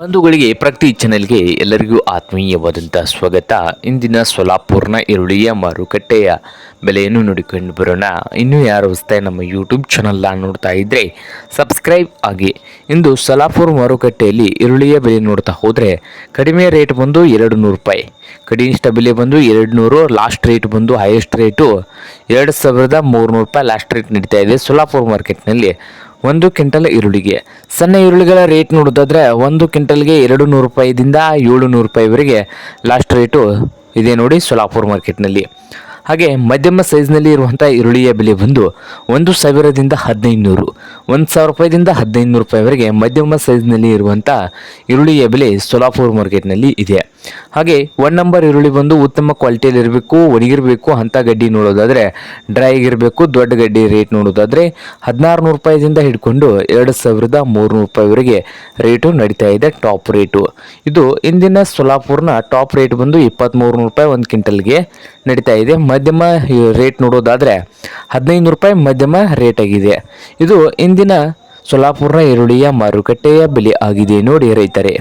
ಬಂಧುಗಳಿಗೆ ಪ್ರಗತಿ ಚಾನೆಲ್ಗೆ ಎಲ್ಲರಿಗೂ ಆತ್ಮೀಯವಾದಂಥ ಸ್ವಾಗತ. ಇಂದಿನ ಸೊಲಾಪುರ್ನ ಈರುಳ್ಳಿಯ ಮಾರುಕಟ್ಟೆಯ ಬೆಲೆಯನ್ನು ನೋಡಿಕೊಂಡು ಬರೋಣ. ಇನ್ನೂ ಯಾರು ಹೊಸ್ತಾಗಿ ನಮ್ಮ ಯೂಟ್ಯೂಬ್ ಚಾನಲ್ನ ನೋಡ್ತಾ ಇದ್ದರೆ ಸಬ್ಸ್ಕ್ರೈಬ್ ಆಗಿ. ಇಂದು ಸೊಲಾಪುರ್ ಮಾರುಕಟ್ಟೆಯಲ್ಲಿ ಈರುಳ್ಳಿಯ ಬೆಲೆ ನೋಡ್ತಾ ಹೋದರೆ ಕಡಿಮೆ ರೇಟ್ ಬಂದು ಎರಡು ನೂರು ರೂಪಾಯಿ. ಕಡಿಷ್ಠ ಬೆಲೆ ಬಂದು ಎರಡು ನೂರು ಲಾಸ್ಟ್ ರೇಟ್ ಬಂದು ಹೈಯೆಸ್ಟ್ ರೇಟು ಎರಡು ಸಾವಿರದ ಮೂರುನೂರು ರೂಪಾಯಿ ಲಾಸ್ಟ್ ರೇಟ್ ನಡೀತಾ ಇದೆ ಸೊಲಾಪುರ್ ಮಾರ್ಕೆಟ್ನಲ್ಲಿ ಒಂದು ಕ್ವಿಂಟಲ್ ಈರುಳ್ಳಿಗೆ. ಸಣ್ಣ ಈರುಳ್ಳಿಗಳ ರೇಟ್ ನೋಡೋದಾದ್ರೆ ಒಂದು ಕ್ವಿಂಟಲ್ಗೆ ಎರಡು ನೂರು ರೂಪಾಯಿದಿಂದ ಏಳು ನೂರು ರೂಪಾಯಿವರೆಗೆ. ಲಾಸ್ಟ್ ರೇಟು ಇದೆ ನೋಡಿ ಸೊಲಾಪುರ್ ಮಾರ್ಕೆಟ್ನಲ್ಲಿ. ಹಾಗೆ ಮಧ್ಯಮ ಸೈಜ್ನಲ್ಲಿ ಇರುವಂಥ ಈರುಳ್ಳಿಯ ಬೆಲೆ ಬಂದು ಒಂದು ಸಾವಿರದಿಂದ ಹದಿನೈದುನೂರು, ಒಂದು ಸಾವಿರ ರೂಪಾಯಿದಿಂದ ಹದಿನೈದುನೂರು ರೂಪಾಯಿವರೆಗೆ ಮಧ್ಯಮ ಸೈಜ್ನಲ್ಲಿ ಇರುವಂಥ ಈರುಳ್ಳಿಯ ಬೆಲೆ ಸೋಲಾಪುರ್ ಮಾರ್ಕೆಟ್ನಲ್ಲಿ ಇದೆ. ಹಾಗೆ ಒನ್ ನಂಬರ್ ಈರುಳ್ಳಿ ಬಂದು ಉತ್ತಮ ಕ್ವಾಲಿಟಿಯಲ್ಲಿ ಇರಬೇಕು, ಒಣಗಿರಬೇಕು ಅಂಥ ಗಡ್ಡಿ ನೋಡೋದಾದರೆ, ಡ್ರೈ ಆಗಿರಬೇಕು, ದೊಡ್ಡ ಗಡ್ಡಿ ರೇಟ್ ನೋಡೋದಾದರೆ ಹದಿನಾರು ನೂರು ರೂಪಾಯಿದಿಂದ ಹಿಡ್ಕೊಂಡು ಎರಡು ಸಾವಿರದ ಮೂರುನೂರು ರೂಪಾಯಿವರೆಗೆ ರೇಟು ನಡೀತಾ ಇದೆ, ಟಾಪ್ ರೇಟು. ಇದು ಇಂದಿನ ಸೋಲಾಪುರ್ನ ಟಾಪ್ ರೇಟ್ ಬಂದು ಇಪ್ಪತ್ತ್ಮೂರು ನೂರು ರೂಪಾಯಿ ಒಂದು ಕ್ವಿಂಟಲ್ಗೆ ನಡೀತಾ ಇದೆ. ಮಧ್ಯಮ ರೇಟ್ ನೋಡೋದಾದರೆ ಹದಿನೈದು ರೂಪಾಯಿ ಮಧ್ಯಮ ರೇಟ್ ಆಗಿದೆ. ಇದು ಇಂದಿನ ಸೊಲ್ಲಾಪುರ ಈರುಳ್ಳಿಯ ಮಾರುಕಟ್ಟೆಯ ಬೆಲೆ ಆಗಿದೆ ನೋಡಿ ರೈತರೇ.